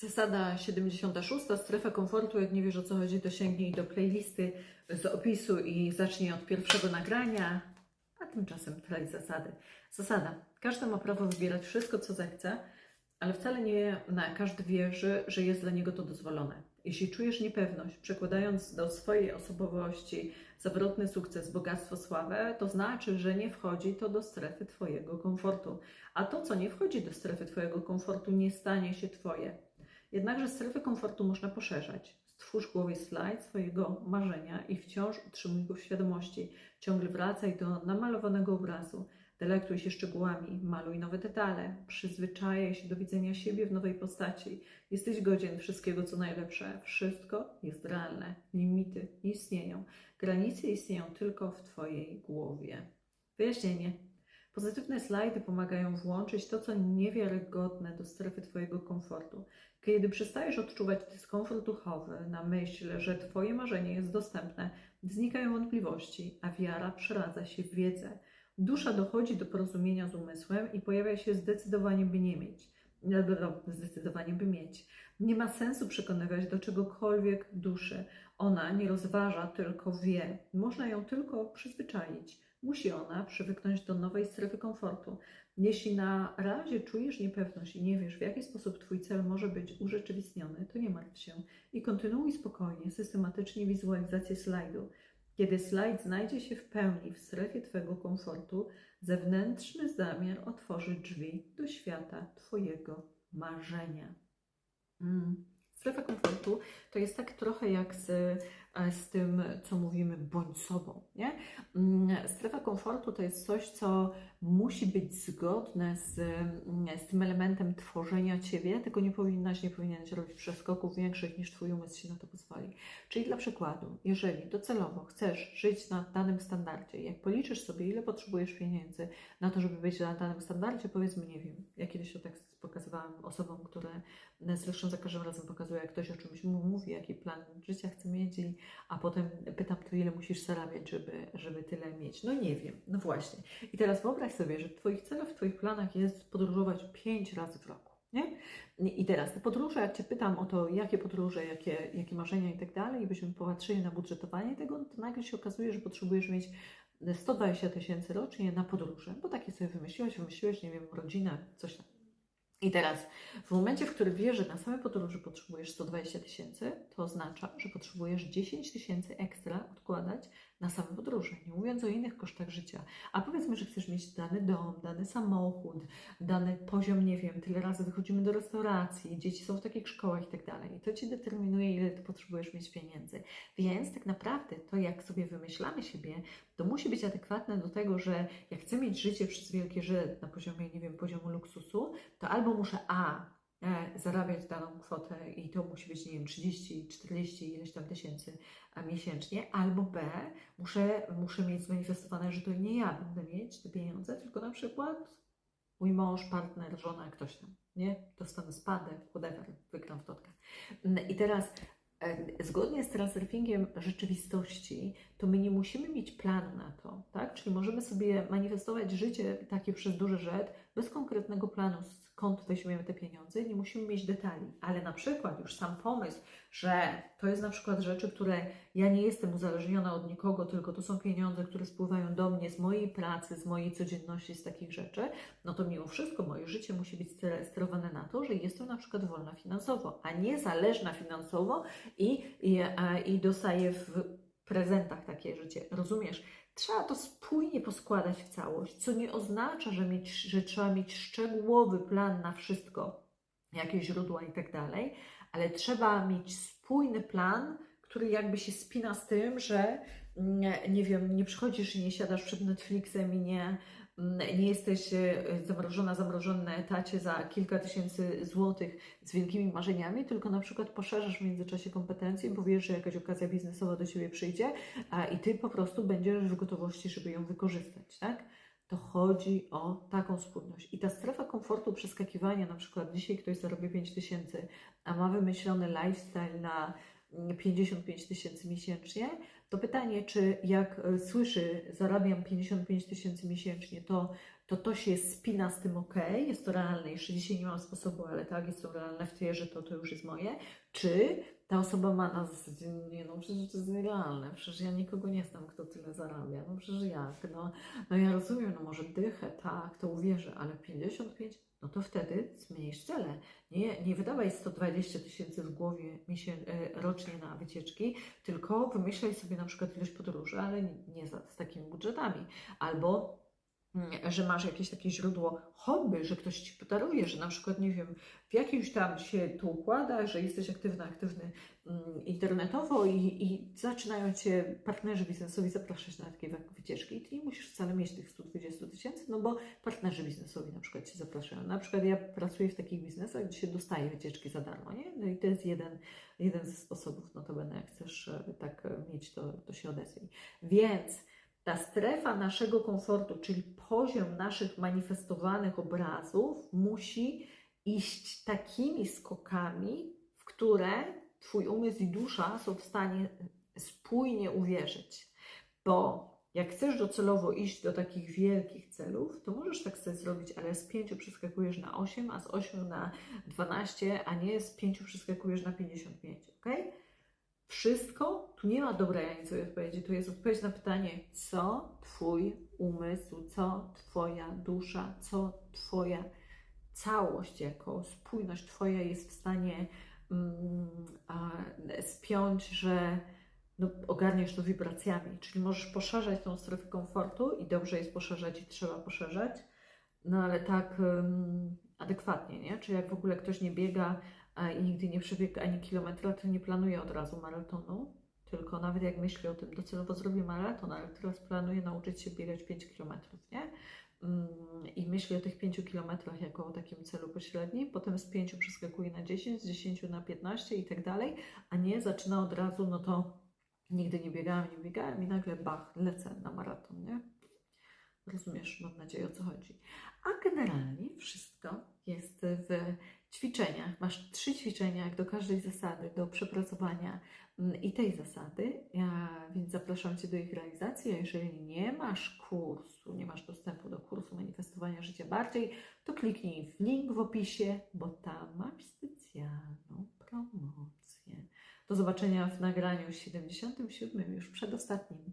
Zasada 76. Strefa komfortu. Jak nie wiesz o co chodzi, to sięgnij do playlisty z opisu i zacznij od pierwszego nagrania. A tymczasem treść zasady. Zasada. Każdy ma prawo wybierać wszystko, co zechce, ale wcale nie na każdy wierzy, że jest dla niego to dozwolone. Jeśli czujesz niepewność, przekładając do swojej osobowości zawrotny sukces, bogactwo, sławę, to znaczy, że nie wchodzi to do strefy Twojego komfortu. A to, co nie wchodzi do strefy Twojego komfortu, nie stanie się Twoje. Jednakże strefę komfortu można poszerzać. Stwórz w głowie slajd swojego marzenia i wciąż utrzymuj go w świadomości. Ciągle wracaj do namalowanego obrazu. Delektuj się szczegółami, maluj nowe detale, przyzwyczajaj się do widzenia siebie w nowej postaci. Jesteś godzien wszystkiego, co najlepsze. Wszystko jest realne. Limity nie istnieją. Granice istnieją tylko w Twojej głowie. Wyjaśnienie. Pozytywne slajdy pomagają włączyć to, co niewiarygodne do strefy Twojego komfortu. Kiedy przestajesz odczuwać dyskomfort duchowy na myśl, że Twoje marzenie jest dostępne, znikają wątpliwości, a wiara przeradza się w wiedzę. Dusza dochodzi do porozumienia z umysłem i pojawia się zdecydowanie, by nie mieć. Zdecydowanie, by mieć. Nie ma sensu przekonywać do czegokolwiek duszy. Ona nie rozważa, tylko wie. Można ją tylko przyzwyczaić. Musi ona przywyknąć do nowej strefy komfortu. Jeśli na razie czujesz niepewność i nie wiesz, w jaki sposób Twój cel może być urzeczywistniony, to nie martw się i kontynuuj spokojnie, systematycznie wizualizację slajdu. Kiedy slajd znajdzie się w pełni w strefie Twojego komfortu, zewnętrzny zamiar otworzy drzwi do świata Twojego marzenia. Mm. Strefa komfortu to jest tak trochę jak z, z tym, co mówimy, bądź sobą. Nie? Mm, Strefa komfortu to jest coś, co musi być zgodne z, mm, z tym elementem tworzenia Ciebie, tylko nie powinnaś, nie powinieneś robić przeskoków większych niż Twój umysł się na to pozwoli. Czyli dla przykładu, jeżeli docelowo chcesz żyć na danym standardzie, jak policzysz sobie, ile potrzebujesz pieniędzy na to, żeby być na danym standardzie, powiedzmy, nie wiem, ja kiedyś to tak pokazywałam osobom, które zresztą za każdym razem pokazuję, jak ktoś o czymś mu mówi, jaki plan życia chce mieć, a potem pytam, to ile musisz zarabiać, żeby, żeby tyle mieć. No nie wiem, no właśnie. I teraz wyobraź sobie, że w Twoich celach, w Twoich planach jest podróżować pięć razy w roku. Nie? I teraz te podróże, jak Cię pytam o to, jakie podróże, jakie, jakie marzenia i tak dalej, i byśmy popatrzyli na budżetowanie tego, to nagle się okazuje, że potrzebujesz mieć 120 tysięcy rocznie na podróże, bo takie sobie wymyśliłeś, wymyśliłeś, nie wiem, rodzina, coś tam. I teraz, w momencie, w którym wiesz, że na same podróże potrzebujesz 120 tysięcy, to oznacza, że potrzebujesz 10 tysięcy ekstra odkładać na same podróże, nie mówiąc o innych kosztach życia. A powiedzmy, że chcesz mieć dany dom, dany samochód, dany poziom, nie wiem, tyle razy wychodzimy do restauracji, dzieci są w takich szkołach i tak dalej. I to Ci determinuje, ile Ty potrzebujesz mieć pieniędzy. Więc tak naprawdę to, jak sobie wymyślamy siebie, to musi być adekwatne do tego, że jak chcę mieć życie przez wielkie żyt na poziomie, nie wiem, poziomu luksusu, to albo muszę A, zarabiać daną kwotę i to musi być, nie wiem, 30, 40, ileś tam tysięcy a miesięcznie, albo B, muszę, muszę mieć zmanifestowane, że to nie ja będę mieć te pieniądze, tylko na przykład mój mąż, partner, żona, ktoś tam, nie? Dostanę spadek, whatever, wygram w totkę. I teraz e, zgodnie z transurfingiem rzeczywistości, to my nie musimy mieć planu na to, tak? Czyli możemy sobie manifestować życie takie przez duży rzet bez konkretnego planu, skąd weźmiemy te pieniądze, nie musimy mieć detali, ale na przykład już sam pomysł, że to jest na przykład rzeczy, które ja nie jestem uzależniona od nikogo, tylko to są pieniądze, które spływają do mnie z mojej pracy, z mojej codzienności, z takich rzeczy, no to mimo wszystko moje życie musi być ster- sterowane na to, że jestem na przykład wolna finansowo, a nie zależna finansowo i, i, i dostaję w prezentach takie życie. Rozumiesz? Trzeba to spójnie poskładać w całość, co nie oznacza, że, mieć, że trzeba mieć szczegółowy plan na wszystko, jakie źródła i tak dalej, ale trzeba mieć spójny plan, który jakby się spina z tym, że nie, nie wiem, nie przychodzisz i nie siadasz przed Netflixem i nie, nie jesteś e, zamrożona, zamrożony na etacie za kilka tysięcy złotych z wielkimi marzeniami, tylko na przykład poszerzasz w międzyczasie kompetencje, bo wiesz, że jakaś okazja biznesowa do Ciebie przyjdzie i Ty po prostu będziesz w gotowości, żeby ją wykorzystać, tak? To chodzi o taką spójność. I ta strefa komfortu przeskakiwania, na przykład dzisiaj ktoś zarabia 5 tysięcy, a ma wymyślony lifestyle na 55 tysięcy miesięcznie, to pytanie, czy jak e, słyszy, zarabiam 55 tysięcy miesięcznie, to, to to się spina z tym ok, jest to realne, jeszcze dzisiaj nie mam sposobu, ale tak, jest to realne w tej, że to, to już jest moje, czy ta osoba ma na zasadzie, nie no przecież to jest nierealne, przecież ja nikogo nie znam, kto tyle zarabia, no przecież jak, no, no ja rozumiem, no może dychę, tak, to uwierzę, ale 55, no to wtedy zmniejsz cele. Nie, nie wydawaj 120 tysięcy w głowie e, rocznie na wycieczki, tylko wymyślaj sobie na przykład ilość podróży, ale nie za, z takimi budżetami. Albo że masz jakieś takie źródło hobby, że ktoś ci podaruje, że na przykład, nie wiem, w jakimś tam się to układa, że jesteś aktywny, aktywny mm, internetowo i, i zaczynają cię partnerzy biznesowi zapraszać na takie wy- wycieczki i ty nie musisz wcale mieć tych 120 tysięcy, no bo partnerzy biznesowi na przykład cię zapraszają. Na przykład ja pracuję w takich biznesach, gdzie się dostaje wycieczki za darmo, nie? No i to jest jeden, jeden ze sposobów, notabene, jak chcesz e, tak e, mieć, to, to się odezwij. Więc ta strefa naszego komfortu, czyli poziom naszych manifestowanych obrazów, musi iść takimi skokami, w które Twój umysł i dusza są w stanie spójnie uwierzyć. Bo jak chcesz docelowo iść do takich wielkich celów, to możesz tak sobie zrobić, ale z 5 przeskakujesz na 8, a z 8 na 12, a nie z 5 przeskakujesz na 55, ok? Wszystko, tu nie ma dobrej ani złej odpowiedzi, tu jest odpowiedź na pytanie, co Twój umysł, co Twoja dusza, co Twoja całość, jako spójność Twoja jest w stanie mm, a, spiąć, że no, ogarniesz to wibracjami, czyli możesz poszerzać tą strefę komfortu i dobrze jest poszerzać i trzeba poszerzać, no ale tak adekwatnie, nie? Czy jak w ogóle ktoś nie biega i nigdy nie przebiega ani kilometra, to nie planuje od razu maratonu, tylko nawet jak myśli o tym, docelowo zrobię maraton, ale teraz planuję nauczyć się biegać 5 kilometrów, nie? Mm, I myśli o tych 5 kilometrach jako o takim celu pośrednim, potem z 5 przeskakuje na 10, z 10 na 15 i tak dalej, a nie zaczyna od razu, no to nigdy nie biegałem, nie biegałem i nagle bach, lecę na maraton, nie? Rozumiesz, mam nadzieję, o co chodzi. A generalnie wszystko jest w ćwiczeniach. Masz trzy ćwiczenia, jak do każdej zasady, do przepracowania mm, i tej zasady, ja, więc zapraszam Cię do ich realizacji. A jeżeli nie masz kursu, nie masz dostępu do kursu manifestowania życia bardziej, to kliknij w link w opisie, bo tam masz specjalną promocję. Do zobaczenia w nagraniu 77, już przedostatnim.